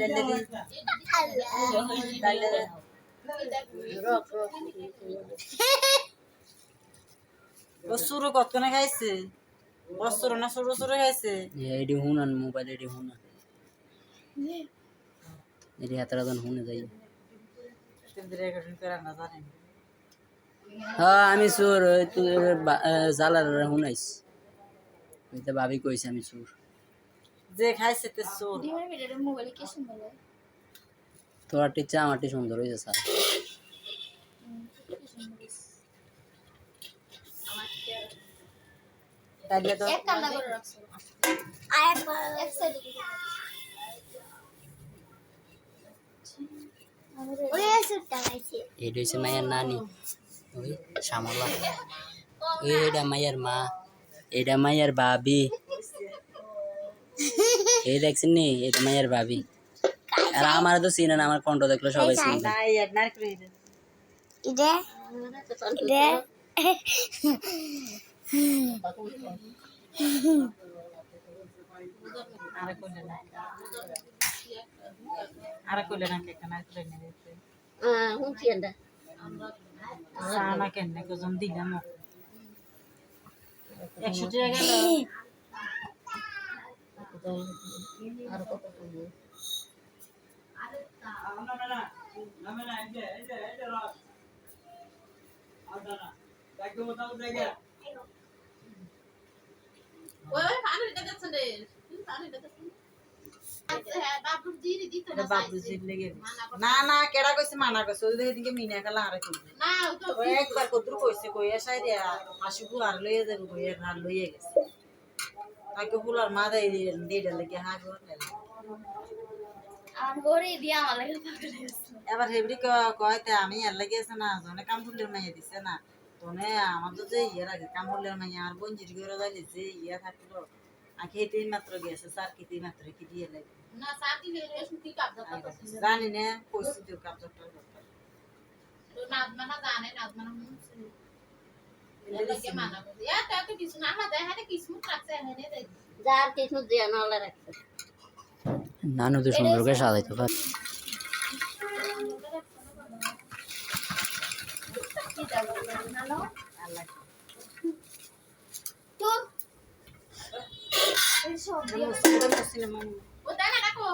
এটা সুরো কতক্ষণে খাইছে? অস্ত্র না সুরো সুরো খাইছে? এডি হুনান, মোবাইল এডি হুনান। এডি হাতারা দন হুনে যাই। হ্যাঁ আমি ওই তুই জালার হুনাইস ভাবি কইছে আমি চোর। যে খাইছে তে চোর। তোর টিচা আমার টি সুন্দর হয়েছে স্যার। তাইলে তো এটা হচ্ছে মায়ের নানি। ওই শ্যামলা এটা মায়ের মা। এটা মায়ের ভাবি এই দেখছেন নি এটা মায়ের ভাবি। আর আমার তো চিনে না আমার কণ্ঠ দেখলে সবাই চিনবে। না এই না করে আরে কইলে না আরে কইলে না কে কেন করে নে দিতে সানা কেন কজন দিলাম। একশো টাকা গেল এটা বাবুজির লেগে না না কেডা কইছে মানা কইছে ওই দিকে মিনা খেলা আরে কইছে ওই একবার কদ্রু কইছে কই আসাই রে আসিবু আর লইয়া যাব কই আর লইয়া গেছে। তাকে ফুলার মা দেই দিয়ে লেগে? হা গো এবার হেবরি কয়তে আমি এর লাগে আছে না জনে কাম ফুলের মাইয়া দিছে না। তনে আমার তো যে ইয়ে রাখে কাম ফুলের মাইয়া আর বঞ্জির করে যাইলে যে ইয়া থাকল আখে এতেই মাত্র গেছে স্যার কিতেই মাত্র কি দিয়ে লাগে। জানি না পরিস্থিতির কাপড়টা নানু তো সুন্দর সাজাইতে পারে। ও তাই না রাখো